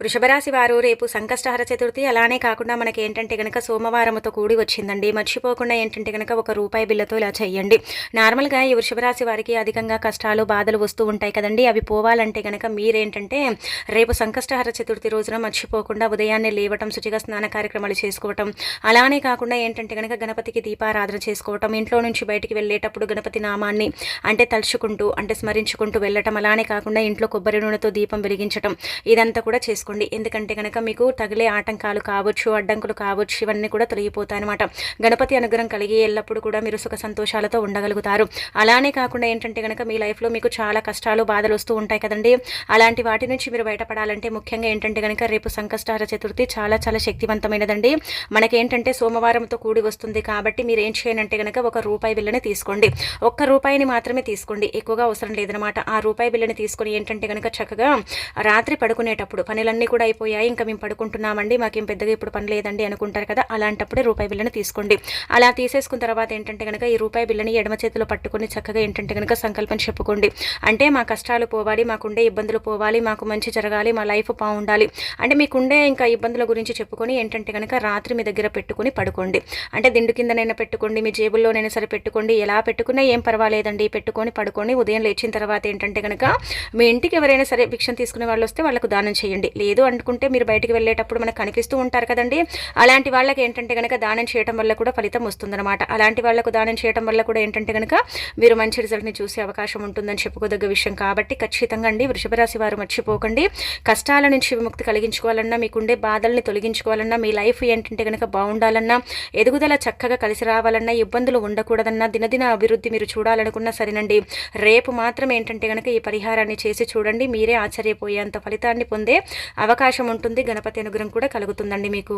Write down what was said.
వృషభరాశి వారు రేపు సంకష్టహర చతుర్థి. అలానే కాకుండా మనకి ఏంటంటే కనుక సోమవారంతో కూడి వచ్చిందండి. మర్చిపోకుండా ఏంటంటే కనుక ఒక రూపాయి బిల్లతో ఇలా చేయండి నార్మల్గా ఈ వృషభరాశి వారికి అధికంగా కష్టాలు బాధలు వస్తూ ఉంటాయి కదండి. అవి పోవాలంటే కనుక మీరేంటంటే రేపు సంకష్టహర చతుర్థి రోజున మర్చిపోకుండా ఉదయాన్నే లేవటం శుచిగా స్నాన కార్యక్రమాలు చేసుకోవటం. అలానే కాకుండా ఏంటంటే కనుక గణపతికి దీపారాధన చేసుకోవటం. ఇంట్లో నుంచి బయటికి వెళ్ళేటప్పుడు గణపతి నామాన్ని అంటే తలుచుకుంటూ అంటే స్మరించుకుంటూ వెళ్ళటం. అలానే కాకుండా ఇంట్లో కొబ్బరి నూనెతో దీపం వెలిగించటం. ఇదంతా కూడా చేసుకోండి. ఎందుకంటే కనుక మీకు తగిలే ఆటంకాలు కావచ్చు అడ్డంకులు కావచ్చు ఇవన్నీ కూడా తొలగిపోతాయి అనమాట గణపతి అనుగ్రహం కలిగి ఎల్లప్పుడూ కూడా మీరు సుఖ సంతోషాలతో ఉండగలుగుతారు. అలానే కాకుండా ఏంటంటే కనుక మీ లైఫ్లో మీకు చాలా కష్టాలు బాధలు వస్తూ ఉంటాయి కదండి. అలాంటి వాటి నుంచి మీరు బయటపడాలంటే ముఖ్యంగా ఏంటంటే కనుక రేపు సంకష్టార చతుర్థి చాలా చాలా శక్తివంతమైనదండి. మనకేంటంటే సోమవారంతో కూడి వస్తుంది కాబట్టి మీరు ఏం చేయనంటే కనుక ఒక రూపాయి బిల్లని తీసుకోండి. ఒక్క రూపాయిని మాత్రమే తీసుకోండి. ఎక్కువగా అవసరం లేదనమాట ఆ రూపాయి బిల్లని తీసుకొని ఏంటంటే కనుక చక్కగా రాత్రి పడుకునేటప్పుడు పనులన్నీ కూడా అయిపోయాయి. ఇంకా మేము పడుకుంటున్నామండి. మాకేం పెద్దగా ఇప్పుడు పని లేదండి అనుకుంటారు కదా అలాంటప్పుడే రూపాయి బిల్లని తీసుకోండి. అలా తీసేసుకున్న తర్వాత ఏంటంటే కనుక ఈ రూపాయి బిల్లని ఎడమ చేతిలో పట్టుకొని చక్కగా ఏంటంటే కనుక సంకల్పం చెప్పుకోండి. అంటే మా కష్టాలు పోవాలి మాకుండే ఇబ్బందులు పోవాలి మాకు మంచి జరగాలి మా లైఫ్ బాగుండాలి. అంటే మీకుండే ఇంకా ఇబ్బందుల గురించి చెప్పుకొని ఏంటంటే కనుక రాత్రి మీ దగ్గర పెట్టుకుని పడుకోండి. అంటే దిండు కిందనైనా పెట్టుకోండి మీ జేబుల్లోనైనా సరే పెట్టుకోండి. ఎలా పెట్టుకున్నా ఏం పర్వాలేదండి. పెట్టుకొని పడుకొని ఉదయం లేచిన తర్వాత ఏంటంటే కనుక మీ ఇంటికి ఎవరైనా సరే భిక్షం తీసుకునే వాళ్ళు వస్తే వాళ్ళకు దానం చేయండి. లేదు అనుకుంటే మీరు బయటికి వెళ్ళేటప్పుడు మనకు కనిపిస్తూ ఉంటారు కదండి. అలాంటి వాళ్ళకి ఏంటంటే కనుక దానం చేయడం వల్ల కూడా ఫలితం వస్తుందన్నమాట. అలాంటి వాళ్ళకు దానం చేయడం వల్ల కూడా ఏంటంటే కనుక మీరు మంచి రిజల్ట్ని చూసే అవకాశం ఉంటుందని చెప్పుకోదగ్గ విషయం కాబట్టి ఖచ్చితంగా అండి వృషభరాశి వారు మర్చిపోకండి. కష్టాల నుంచి విముక్తి కలిగించుకోవాలన్నా మీకుండే బాధల్ని తొలగించుకోవాలన్నా మీ లైఫ్ ఏంటంటే కనుక బాగుండాలన్నా ఎదుగుదల చక్కగా కలిసి రావాలన్నా ఇబ్బందులు ఉండకూడదన్నా దినదిన అభివృద్ధి మీరు చూడాలనుకున్నా సరేనండి. రేపు మాత్రం ఏంటంటే కనుక ఈ పరిహారాన్ని చేసి చూడండి. మీరే ఆశ్చర్యపోయేంత ఫలితాన్ని పొందే అవకాశం ఉంటుంది. గణపతి అనుగ్రహం కూడా కలుగుతుందండి మీకు.